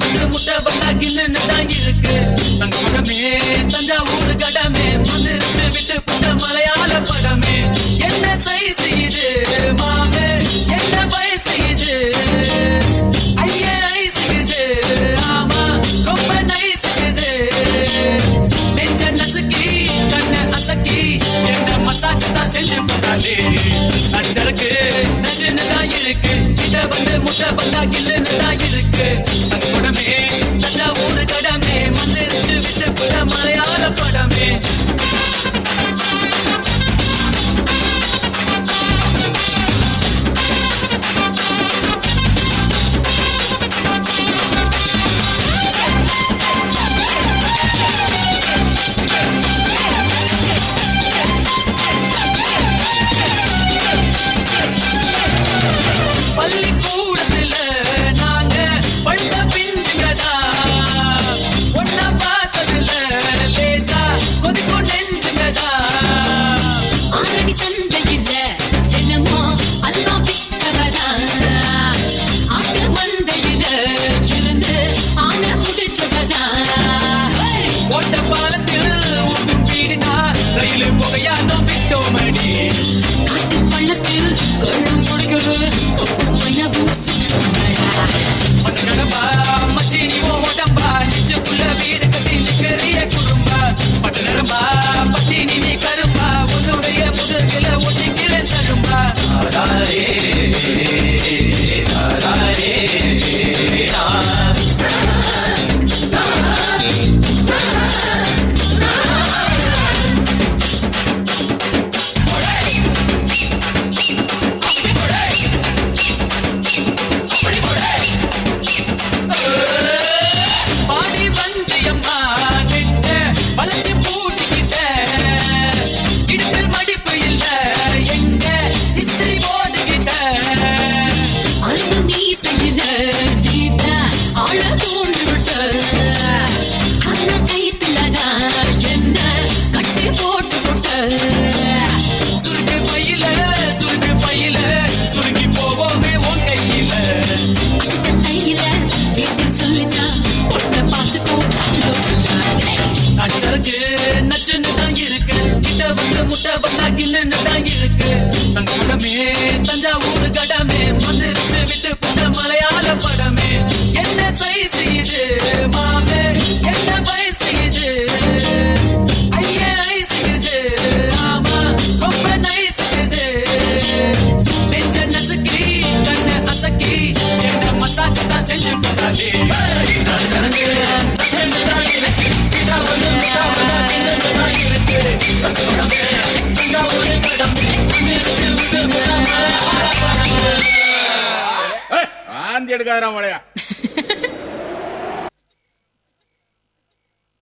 வந்து முட்டை வந்தா கில்லுன்னு தான் இருக்கு. தங்க படமே தஞ்சாவூர் கடமே வந்துருச்சு விட்டு புட்ட மலையாள படமே. என்ன சைஸ் இது மாமே? என்ன வயசு இது? ஐயே ஐஸ் இது. ஆமா ரொம்ப நைஸ் இது. நெஞ்ச நசுக்கி கண்ண அசக்கி என்ன மசாஜ் தான் செஞ்சு போட்டாலே. நச்சருக்கு நச்சுன்னு தான் இருக்கு. இதை வந்து முட்டை வந்தா கில்லுன்னு தான் இருக்கு. வந்துருச்சு விட்டு மலையாள படமே நச்சுன்னு தான் இருக்கு. கிட்ட வந்து முட்டை வந்தா கில்லுன்னு தான் இருக்கு. தங்க படமே தஞ்சாவூர் கடமே வந்துருச்சு விட்டு போட்ட மலையாள படமே. என்ன சைஸ் இது மாமே? என்ன வயசு இது? ஐயே ஐஸ் இது ஆமா ரொம்ப நைஸ் இது. நெஞ்ச நசுக்கி கண்ண அசக்கி என்ன மசாஜ் தான் செஞ்சு போட்டாலே நான் ஜனங்க புட்ட எடுக்காதான் மழையா